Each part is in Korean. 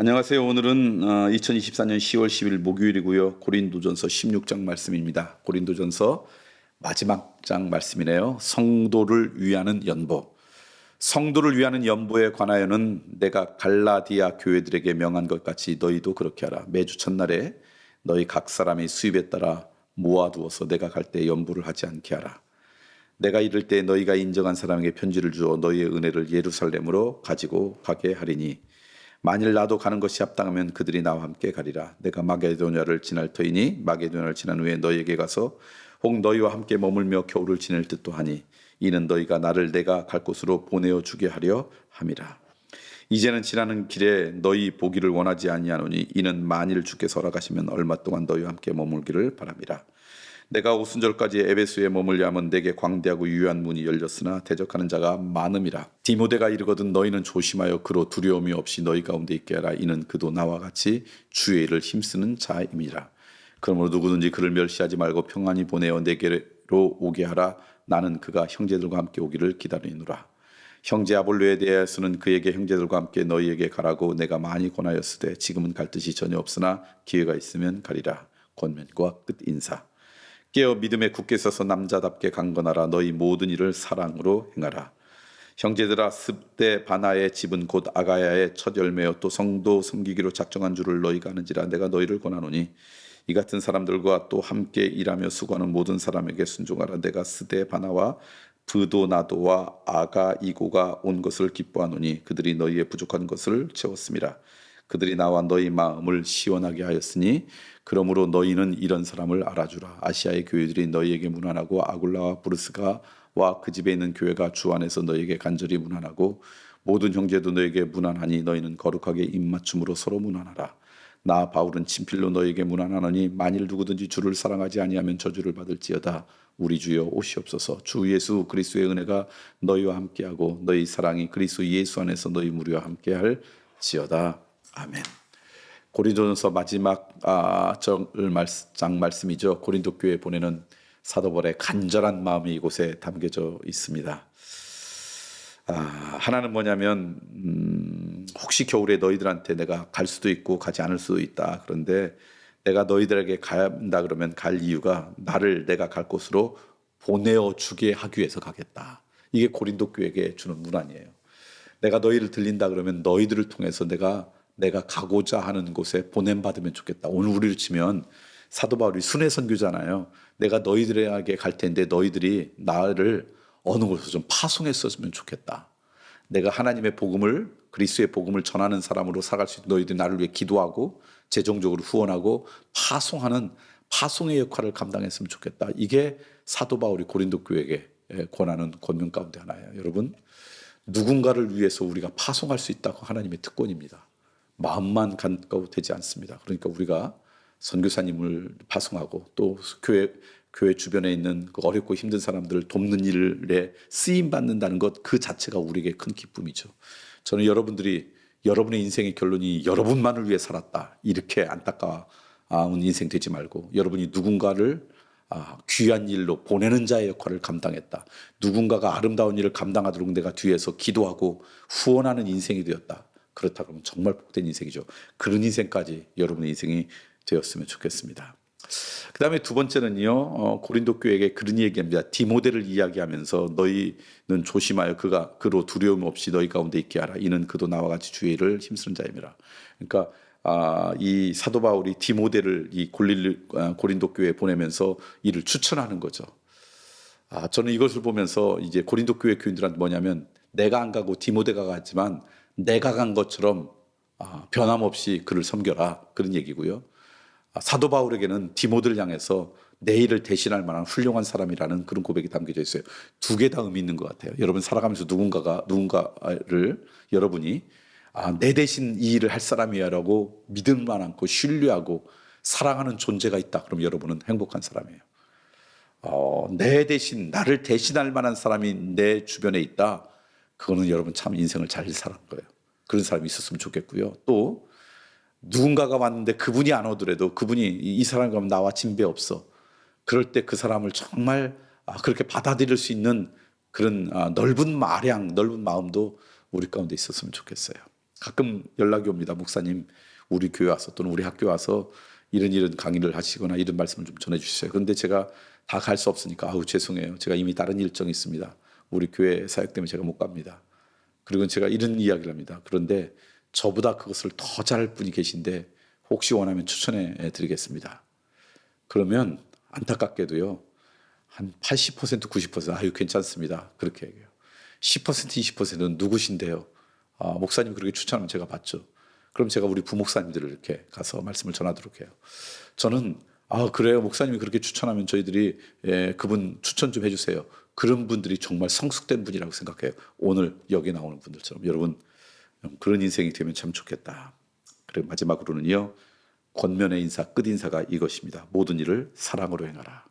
안녕하세요. 오늘은 2024년 10월 10일 목요일이고요. 고린도전서 16장 말씀입니다. 고린도전서 마지막 장 말씀이네요. 성도를 위하는 연보. 성도를 위하는 연보에 관하여는 내가 갈라디아 교회들에게 명한 것 같이 너희도 그렇게 하라. 매주 첫날에 너희 각 사람이 수입에 따라 모아두어서 내가 갈 때 연보를 하지 않게 하라. 내가 이를 때 너희가 인정한 사람에게 편지를 주어 너희의 은혜를 예루살렘으로 가지고 가게 하리니 만일 나도 가는 것이 합당하면 그들이 나와 함께 가리라. 내가 마게도냐를 지날 터이니 마게도냐를 지난 후에 너희에게 가서 혹 너희와 함께 머물며 겨울을 지낼 듯도 하니 이는 너희가 나를 내가 갈 곳으로 보내어 주게 하려 함이라. 이제는 지나는 길에 너희 보기를 원하지 아니하노니 이는 만일 주께서 허락하시면 얼마 동안 너희와 함께 머물기를 바랍니다. 내가 오순절까지 에베소에 머물려 하면 내게 광대하고 유효한 문이 열렸으나 대적하는 자가 많음이라. 디모데가 이르거든 너희는 조심하여 그로 두려움이 없이 너희 가운데 있게 하라. 이는 그도 나와 같이 주의 일을 힘쓰는 자임이라. 그러므로 누구든지 그를 멸시하지 말고 평안히 보내어 내게로 오게 하라. 나는 그가 형제들과 함께 오기를 기다리노라. 형제 아볼로에 대해서는 그에게 형제들과 함께 너희에게 가라고 내가 많이 권하였으되 지금은 갈 뜻이 전혀 없으나 기회가 있으면 가리라. 권면과 끝 인사. 깨어 믿음에 굳게 서서 남자답게 강건하라. 너희 모든 일을 사랑으로 행하라. 형제들아 습대 바나의 집은 곧 아가야의 첫 열매요. 또 성도 섬기기로 작정한 줄을 너희가 아는지라. 내가 너희를 권하노니 이 같은 사람들과 또 함께 일하며 수고하는 모든 사람에게 순종하라. 내가 스대 바나와 브도나도와 아가 이고가 온 것을 기뻐하노니 그들이 너희의 부족한 것을 채웠습니다 그들이 나와 너희 마음을 시원하게 하였으니 그러므로 너희는 이런 사람을 알아주라. 아시아의 교회들이 너희에게 문안하고 아굴라와 부르스가와 그 집에 있는 교회가 주 안에서 너희에게 간절히 문안하고 모든 형제도 너에게 문안하니 너희는 거룩하게 입맞춤으로 서로 문안하라. 나 바울은 친필로 너에게 문안하노니 만일 누구든지 주를 사랑하지 아니하면 저주를 받을지어다. 우리 주여 오시옵소서 주 예수 그리스도의 은혜가 너희와 함께하고 너희 사랑이 그리스도 예수 안에서 너희 무리와 함께할지어다 아멘. 고린도전서 마지막 아, 장 말씀이죠. 고린도 교회 보내는 사도벌의 간절한 마음이 이곳에 담겨져 있습니다. 아, 하나는 뭐냐면 음, 혹시 겨울에 너희들한테 내가 갈 수도 있고 가지 않을 수도 있다. 그런데 내가 너희들에게 간다 그러면 갈 이유가 나를 내가 갈 곳으로 보내어 주게 하기 위해서 가겠다. 이게 고린도 교회에게 주는 문안이에요. 내가 너희를 들린다 그러면 너희들을 통해서 내가 내가 가고자 하는 곳에 보냄 받으면 좋겠다. 오늘 우리를 치면 사도 바울이 순회 선교잖아요. 내가 너희들에게 갈 텐데 너희들이 나를 어느 곳에서 좀 파송했었으면 좋겠다. 내가 하나님의 복음을 그리스도의 복음을 전하는 사람으로 살아갈 수 있는 너희들이 나를 위해 기도하고 재정적으로 후원하고 파송하는 파송의 역할을 감당했으면 좋겠다. 이게 사도 바울이 고린도 교회에게 권하는 권면 가운데 하나예요. 여러분 누군가를 위해서 우리가 파송할 수 있다고 하나님의 특권입니다. 마음만 가까워 되지 않습니다. 그러니까 우리가 선교사님을 파송하고 또 교회 교회 주변에 있는 그 어렵고 힘든 사람들을 돕는 일에 쓰임 받는다는 것 그 자체가 우리에게 큰 기쁨이죠. 저는 여러분들이 여러분의 인생의 결론이 여러분만을 위해 살았다 이렇게 안타까운 인생 되지 말고 여러분이 누군가를 아, 귀한 일로 보내는 자의 역할을 감당했다. 누군가가 아름다운 일을 감당하도록 내가 뒤에서 기도하고 후원하는 인생이 되었다. 그렇다 그러면 정말 복된 인생이죠. 그런 인생까지 여러분의 인생이 되었으면 좋겠습니다. 그 다음에 두 번째는요, 어, 고린도 교회에게 그런 얘기합니다. 디모데를 이야기하면서 너희는 조심하여 그가 그로 두려움 없이 너희 가운데 있게 하라. 이는 그도 나와 같이 주의 를 힘쓰는 자임이라. 그러니까 아, 이 사도 바울이 디모데를 이 골릴, 아, 고린도 교회에 보내면서 이를 추천하는 거죠. 아, 저는 이것을 보면서 이제 고린도 교회 교인들한테 뭐냐면 내가 안 가고 디모데가 갔지만 내가 간 것처럼 아, 변함없이 그를 섬겨라 그런 얘기고요. 아, 사도 바울에게는 디모들 향해서 내일을 대신할 만한 훌륭한 사람이라는 그런 고백이 담겨져 있어요. 두 개 다 의미 있는 것 같아요. 여러분 살아가면서 누군가가 누군가를 여러분이 아, 내 대신 이 일을 할 사람이야라고 믿을 만하고 신뢰하고 사랑하는 존재가 있다. 그럼 여러분은 행복한 사람이에요. 어, 내 대신 나를 대신할 만한 사람이 내 주변에 있다. 그거는 여러분 참 인생을 잘 살은 거예요. 그런 사람이 있었으면 좋겠고요. 또 누군가가 왔는데 그분이 안 오더라도 그분이 이 사람과 나와 진배 없어. 그럴 때 그 사람을 정말 아, 그렇게 받아들일 수 있는 그런 아, 넓은 마량, 넓은 마음도 우리 가운데 있었으면 좋겠어요. 가끔 연락이 옵니다. 목사님, 우리 교회 와서 또는 우리 학교 와서 이런 이런 강의를 하시거나 이런 말씀을 좀 전해 주세요. 그런데 제가 다 갈 수 없으니까 아우 죄송해요. 제가 이미 다른 일정이 있습니다. 우리 교회 사역 때문에 제가 못 갑니다. 그리고 제가 이런 이야기를 합니다. 그런데 저보다 그것을 더 잘할 분이 계신데 혹시 원하면 추천해 드리겠습니다. 그러면 안타깝게도요. 한 80% 90% 아유 괜찮습니다. 그렇게 얘기해요. 10% 20%는 누구신데요? 아, 목사님 그렇게 추천하면 제가 받죠. 그럼 제가 우리 부목사님들을 이렇게 가서 말씀을 전하도록 해요. 저는 아 그래요 목사님이 그렇게 추천하면 저희들이 예, 그분 추천 좀 해주세요. 그런 분들이 정말 성숙된 분이라고 생각해요. 오늘 여기 나오는 분들처럼 여러분 그런 인생이 되면 참 좋겠다. 그리고 마지막으로는요 권면의 인사 끝 인사가 이것입니다. 모든 일을 사랑으로 행하라.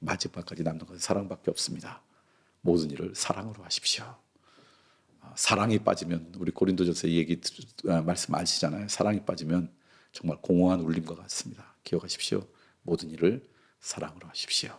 마지막까지 남는 것은 사랑밖에 없습니다. 모든 일을 사랑으로 하십시오. 아, 사랑이 빠지면 우리 고린도전서 이 얘기 들- 아, 말씀 아시잖아요. 사랑이 빠지면 정말 공허한 울림과 같습니다. 기억하십시오. 모든 일을 사랑으로 하십시오.